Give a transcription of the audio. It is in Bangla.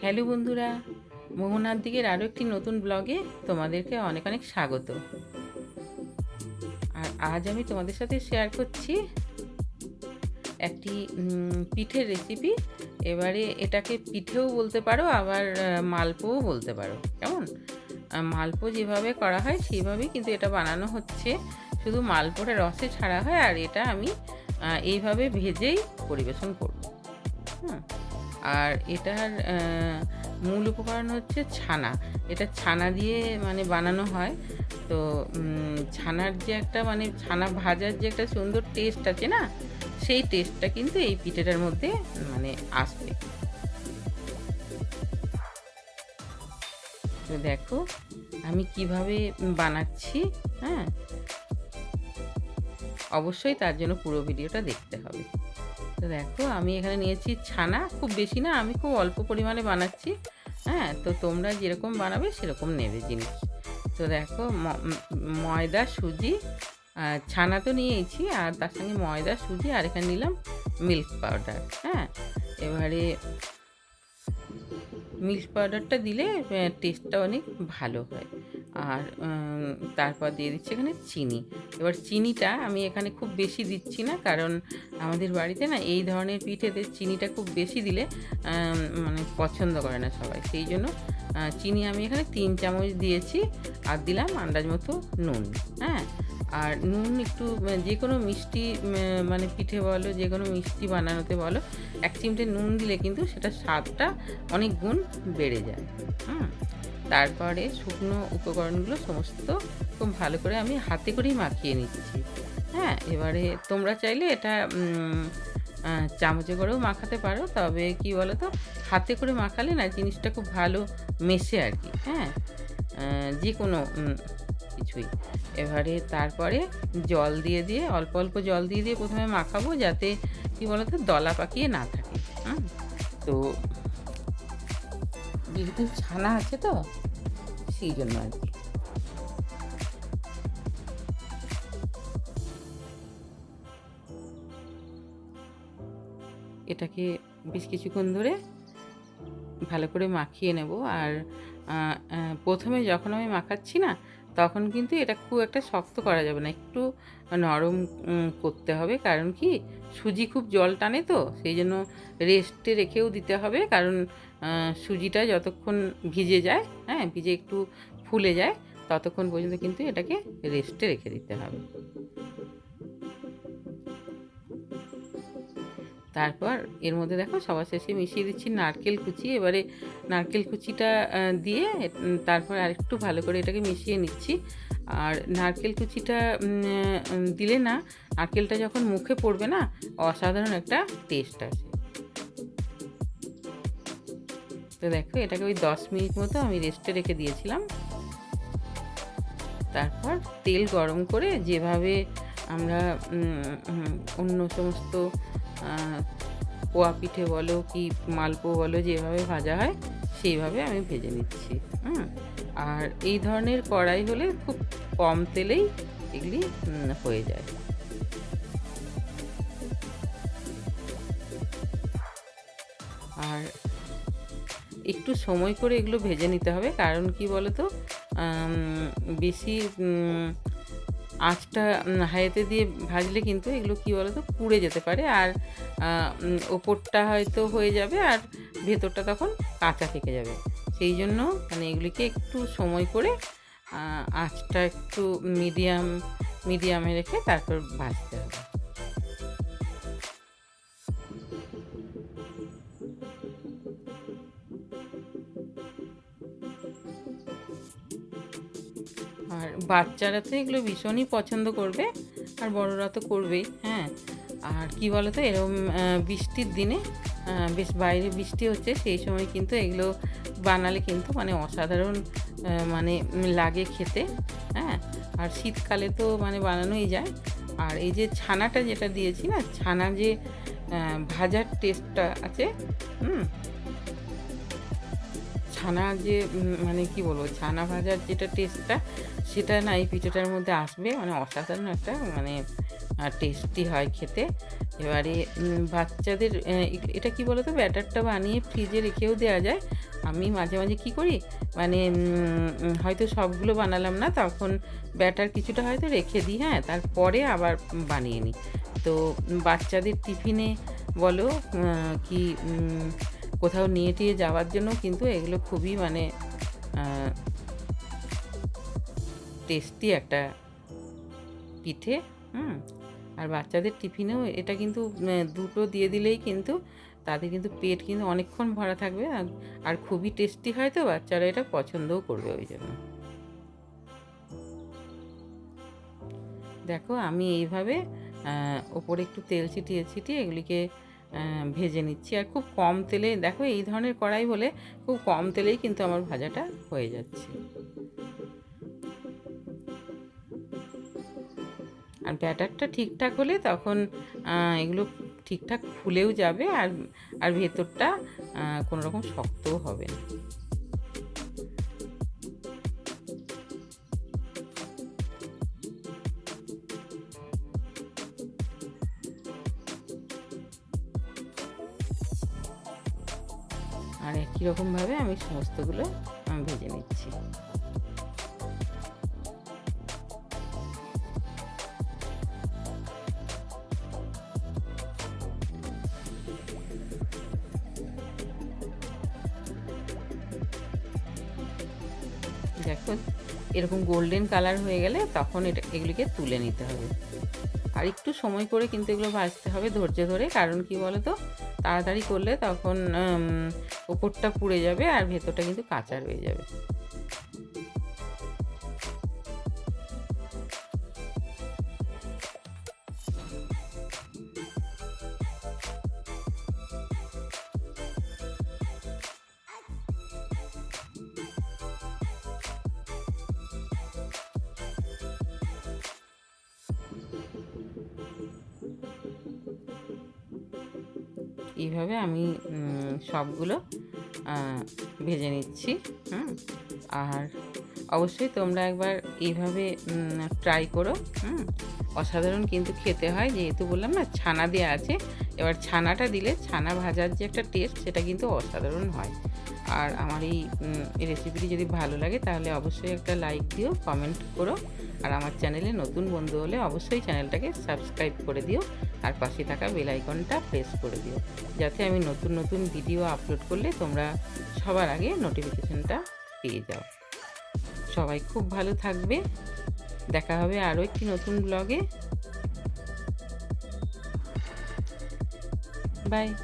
হ্যালো বন্ধুরা, মোহনার দিকের আরও একটি নতুন ব্লগে তোমাদেরকে অনেক অনেক স্বাগত। আর আজ আমি তোমাদের সাথে শেয়ার করছি একটি পিঠের রেসিপি এবারে এটাকে পিঠেও বলতে পারো, আবার মালপোও বলতে পারো। কেমন? মালপো যেভাবে করা হয়, সেইভাবেই কিন্তু এটা বানানো হচ্ছে। শুধু মালপোটা রসে ছাড়া হয় আর এটা আমি এইভাবে ভেজেই পরিবেশন করব। হুম। আর এটার মূল উপকরণ হচ্ছে ছানা। এটা ছানা দিয়ে মানে বানানো হয়। তো ছানার যে একটা মানে ছানা ভাজার যে একটা সুন্দর টেস্ট আছে না, সেই টেস্টটা কিন্তু এই পিঠেটার মধ্যে মানে আসবে। তো দেখো আমি কীভাবে বানাচ্ছি হ্যাঁ? অবশ্যই তার জন্য পুরো ভিডিওটা দেখতে হবে। তো দেখো, আমি এখানে নিয়েছি ছানা, খুব বেশি না, আমি খুব অল্প পরিমাণে বানাচ্ছি। হ্যাঁ তো তোমরা যেরকম বানাবে সেরকম নেবে জিনিস। তো দেখো ময়দা, সুজি ছানা তো নিয়েছি, আর তার সঙ্গে ময়দা, সুজি, আর এখানে নিলাম মিল্ক পাউডার। হ্যাঁ এবারে মিল্ক পাউডারটা দিলে টেস্টটা অনেক ভালো হয়। আর তারপর দিয়ে দিচ্ছি এখানে চিনি। এবার চিনিটা আমি এখানে খুব বেশি দিচ্ছি না, কারণ আমাদের বাড়িতে না এই ধরনের পিঠেতে চিনিটা খুব বেশি দিলে মানে পছন্দ করে না সবাই। সেই জন্য চিনি আমি এখানে তিন চামচ দিয়েছি আর দিলাম আন্দাজ মতো নুন হ্যাঁ? আর নুন একটু যে কোনো মিষ্টি মানে পিঠে বলো, যে কোনো মিষ্টি বানানোতে বলো, এক চিমটে নুন দিলে কিন্তু সেটা স্বাদটা অনেক গুণ বেড়ে যায়, হুম? তারপরে শুকনো উপকরণগুলো সমস্ত খুব ভালো করে আমি হাতে করেই মাখিয়ে নিচ্ছি। হ্যাঁ এবারে তোমরা চাইলে এটা চামচে করেও মাখাতে পারো, তবে কি বলো তো হাতে করে মাখালে না জিনিসটা খুব ভালো মেশে আর কি হ্যাঁ? যে কোনো কিছুই। এবারে তারপরে জল দিয়ে দিয়ে, অল্প অল্প জল দিয়ে দিয়ে প্রথমে মাখাবো যাতে কি বলতো, দলা পাকিয়ে না থাকে, হুম? তো যেহেতু ছানা আছে তো, সেই জন্য আর কি। এটাকে বেশ কিছুক্ষণ ধরে ভালো করে মাখিয়ে নেব আর প্রথমে যখন আমি মাখাচ্ছি না, তখন কিন্তু এটা খুব একটা শক্ত করা যাবে না, একটু নরম করতে হবে। কারণ কি, সুজি খুব জল টানে তো, সেই জন্য রেস্টে রেখেও দিতে হবে। কারণ সুজিটা যতক্ষণ ভিজে যায় হ্যাঁ ভিজে একটু ফুলে যায়, ততক্ষণ পর্যন্ত কিন্তু এটাকে রেস্টে রেখে দিতে হবে। তারপর এর মধ্যে দেখো সবার শেষে মিশিয়ে দিচ্ছি নারকেল কুচি। এবারে নারকেল কুচিটা দিয়ে তারপর আরেকটু ভালো করে এটাকে মিশিয়ে নিচ্ছি। আর নারকেল কুচিটা দিলে না, নারকেলটা যখন মুখে পড়বে না, অসাধারণ একটা টেস্ট আসে। তো দেখো, এটাকে ওই দশ মিনিট মতো আমি রেস্টে রেখে দিয়েছিলাম। তারপর তেল গরম করে যেভাবে আমরা অন্য সমস্ত পোয়া পিঠে বলো কি মালপো বলো যেভাবে ভাজা হয়, সেইভাবে আমি ভেজে নিচ্ছি, হুম। আর এই ধরনের কড়াই হলে খুব কম তেলেই এগুলি হয়ে যায়। আর একটু সময় করে এগুলো ভেজে নিতে হবে। কারণ কি বলো তো বেশি আঁচটা হাইতে দিয়ে ভাজলে কিন্তু এগুলো কি বলো তো পুড়ে যেতে পারে। আর ওপরটা হয়তো হয়ে যাবে আর ভেতরটা তখন কাঁচা থেকে যাবে। সেই জন্য মানে এগুলিকে একটু সময় করে আঁচটা একটু মিডিয়াম, মিডিয়ামে রেখে তারপর ভাজতে হবে। বাচ্চারা তো এগুলো ভীষণই পছন্দ করবে, আর বড়রা তো করবেই হ্যাঁ। আর কি বলো তো এরকম বৃষ্টির দিনে বেশ বাইরে বৃষ্টি হচ্ছে, সেই সময় কিন্তু এগুলো বানালে কিন্তু মানে অসাধারণ মানে লাগে খেতে হ্যাঁ। আর শীতকালে তো মানে বানানোই যায়। আর এই যে ছানাটা যেটা দিয়েছি না ছানা যে ভাজার টেস্টটা আছে, হুম ছানা যে মানে কি বলব, ছানা ভাজার যেটা টেস্টটা সেটা না এই পিঠেটার মধ্যে আসবে। মানে অসাধারণ একটা মানে টেস্টি হয় খেতে। এবারে বাচ্চাদের এটা কি বলতো, ব্যাটারটা বানিয়ে ফ্রিজে রেখেও দেওয়া যায়। আমি মাঝে মাঝে কি করি মানে হয়তো সবগুলো বানালাম না, তখন ব্যাটার কিছুটা হয়তো রেখে দিই হ্যাঁ তারপরে আবার বানিয়ে নিই। তো, বাচ্চাদের টিফিনে বলো কি কোথাও নিয়ে টিয়ে যাওয়ার জন্য কিন্তু এগুলো খুবই মানে টেস্টি একটা পিঠে, হুম? আর বাচ্চাদের টিফিনেও এটা কিন্তু দুটো দিয়ে দিলেই কিন্তু তাদের কিন্তু পেট কিন্তু অনেকক্ষণ ভরা থাকবে। আর- খুবই টেস্টি হয় তো, বাচ্চারা এটা পছন্দও করবে ওই জন্য। দেখো আমি এইভাবে ওপরে একটু তেল ছিটিয়ে ছিটিয়ে এগুলিকে ভেজে নিচ্ছি। আর খুব কম তেলে, দেখো এই ধরনের কড়াই হলে খুব কম তেলেই কিন্তু আমার ভাজাটা হয়ে যাচ্ছে। আর ব্যাটারটা ঠিকঠাক হলে তখন এগুলো ঠিকঠাক ফুলেও যাবে আর আর ভেতরটা কোনো রকম শক্তও হবে না। একই রকমভাবে আমি সমস্তগুলো আমি ভেজে নিচ্ছি। দেখো, এরকম গোল্ডেন কালার হয়ে গেলে তখন এটা, এগুলিকে তুলে নিতে হবে। আর একটু সময় করে কিন্তু এগুলো ভাজতে হবে ধৈর্য ধরে, কারণ কি বলো তো তাড়াতাড়ি করলে তখন ওপরটা পুড়ে যাবে আর ভেতরটা কিন্তু কাঁচা রয়ে যাবে। এইভাবে আমি সবগুলো ভেজে নিচ্ছি, হুম? আর অবশ্যই তোমরা একবার এইভাবে ট্রাই করো, হুম? অসাধারণ কিন্তু খেতে হয়, যেহেতু বললাম না, ছানা দেওয়া আছে। এবার ছানাটা দিলে, ছানা ভাজার যে একটা টেস্ট সেটা কিন্তু অসাধারণ হয়। আর আমার এই রেসিপিটি যদি ভালো লাগে, তাহলে অবশ্যই একটা লাইক দিও কমেন্ট করো। আর আমার চ্যানেলে নতুন বন্ধু হলে অবশ্যই চ্যানেলটাকে সাবস্ক্রাইব করে দিও। আর পাশে থাকা বেল আইকনটা প্রেস করে দিও। যাতে আমি নতুন নতুন ভিডিও আপলোড করলে তোমরা সবার আগে নোটিফিকেশনটা পেয়ে যাও। সবাই খুব ভালো থাকবে। দেখা হবে আরও একটি নতুন ব্লগে বাই